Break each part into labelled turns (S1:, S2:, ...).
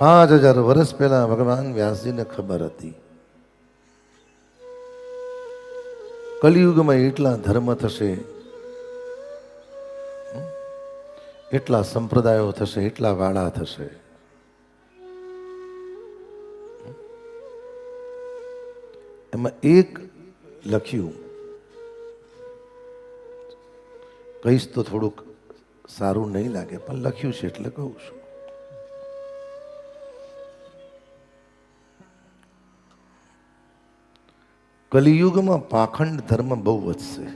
S1: પાંચ હજાર વર્ષ પહેલા ભગવાન વ્યાસજીને ખબર હતી. કલિયુગમાં એટલા ધર્મ થશે, એટલા સંપ્રદાયો થશે, એટલા વાળા થશે. એમાં એક લખ્યું, કહીશ તો થોડુંક સારું નહીં લાગે, પણ લખ્યું છે એટલે કહું છું. કલિયુગમાં પાખંડ ધર્મ બહુ વધશે.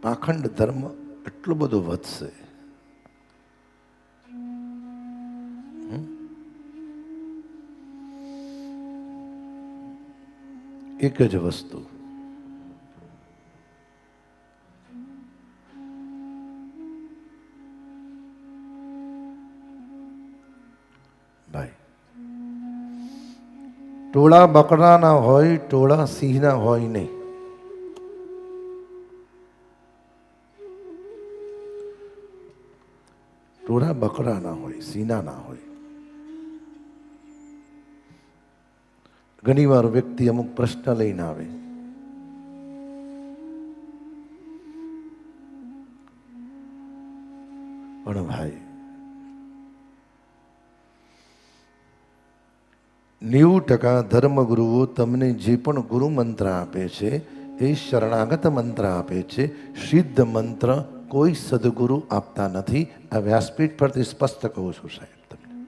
S1: પાખંડ ધર્મ એટલો બધો વધશે. એક જ વસ્તુ. ભાઈ ટોળા બકરાના હોય, ટોળા સિંહના હોય નહીં. ટોળા બકરાના હોય, સિંહના ના હોય. ઘણીવાર વ્યક્તિ અમુક પ્રશ્ન લઈને આવે. પણ ભાઈ નેવું ટકા ધર્મગુરુઓ તમને જે પણ ગુરુ મંત્ર આપે છે, એ શરણાગત મંત્ર આપે છે, સિદ્ધ મંત્ર કોઈ સદગુરુ આપતા નથી. આ વ્યાસપીઠ પરથી સ્પષ્ટ કહું છું સાહેબ તમને.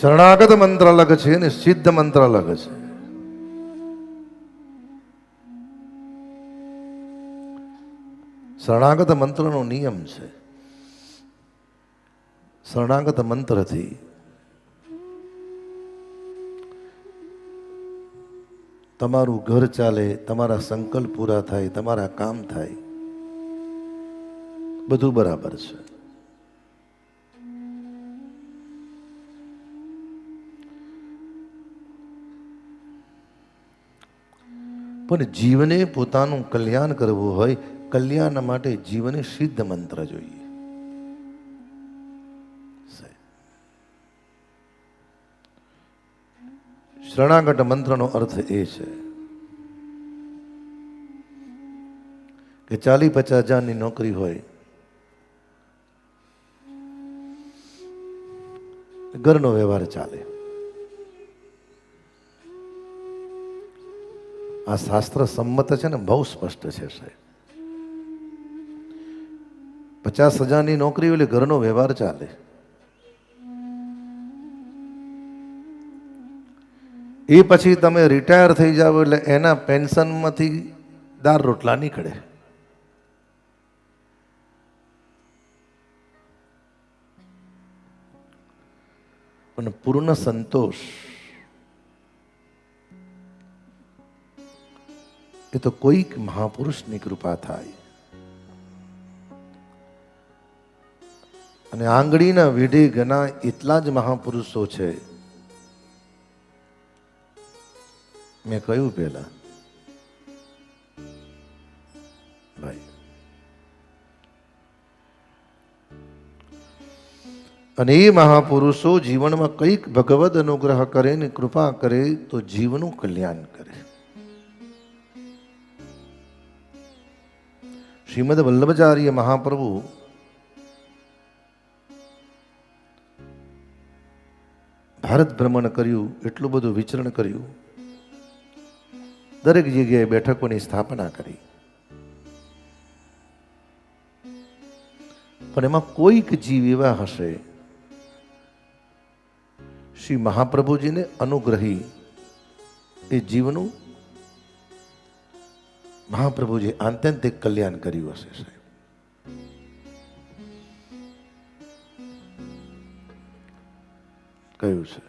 S1: શરણાગત મંત્ર અલગ છે ને સિદ્ધ મંત્ર અલગ છે. શરણાગત મંત્રનો નિયમ છે. શરણાગત મંત્રથી તમારું ઘર ચાલે, તમારા સંકલ્પ પૂરા થાય, તમારા કામ થાય. બધું બરાબર છે. પણ જીવને પોતાનું કલ્યાણ કરવું હોય, કલ્યાણ માટે જીવને સિદ્ધ મંત્ર જોઈએ. શરણાગત મંત્રનો અર્થ એ છે કે ચાલી પચાસ હજારની નોકરી હોય, ઘરનો વ્યવહાર ચાલે. આ શાસ્ત્ર સંમત છે ને બહુ સ્પષ્ટ છે સાહેબ. પચાસ હજારની નોકરી એટલે ઘરનો વ્યવહાર ચાલે. એ પછી તમે રિટાયર થઈ જાઓ એટલે એના પેન્શનમાંથી દાર રોટલા નીકળે. પણ પૂર્ણ સંતોષ એ તો કોઈક મહાપુરુષની કૃપા થાય. અને આંગળીના વિઢે ઘણા એટલા જ મહાપુરુષો છે મેં કહ્યું પેલા ભાઈ. અને એ મહાપુરુષો જીવનમાં કંઈક ભગવદ અનુગ્રહ કરે ને કૃપા કરે તો જીવનું કલ્યાણ કરે. શ્રીમદ વલ્લભાચાર્ય મહાપ્રભુ ભારત ભ્રમણ કર્યું, એટલું બધું વિચરણ કર્યું. દરેક જગ્યાએ બેઠકોની સ્થાપના કરી. પણ એમાં કોઈક જીવ એવા હશે, શ્રી મહાપ્રભુજીને અનુગ્રહી એ જીવનું મહાપ્રભુજી આત્યંતિક કલ્યાણ કર્યું હશે, સાહેબ. કયું છે.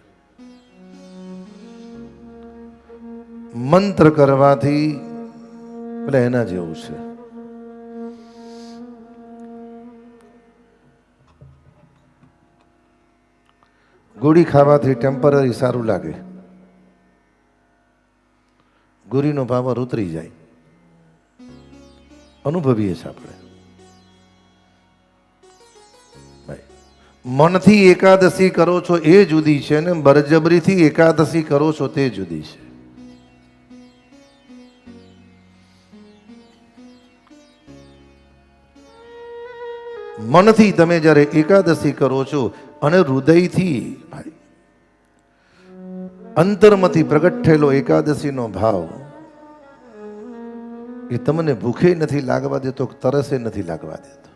S1: મંત્ર કરવાથી એટલે એના જેવું છે. ગોળી ખાવાથી ટેમ્પરરી સારું લાગે. ગુરીનો પાવર ઉતરી જાય. અનુભવીએ છીએ આપણે. મનથી એકાદશી કરો છો એ જુદી છે ને બરજબરીથી એકાદશી કરો છો તે જુદી છે. મનથી તમે જ્યારે એકાદશી કરો છો અને હૃદયથી અંતરમાંથી પ્રગટ થયેલો એકાદશીનો ભાવ એ તમને ભૂખે નથી લાગવા દેતો તરસે નથી લાગવા દેતો.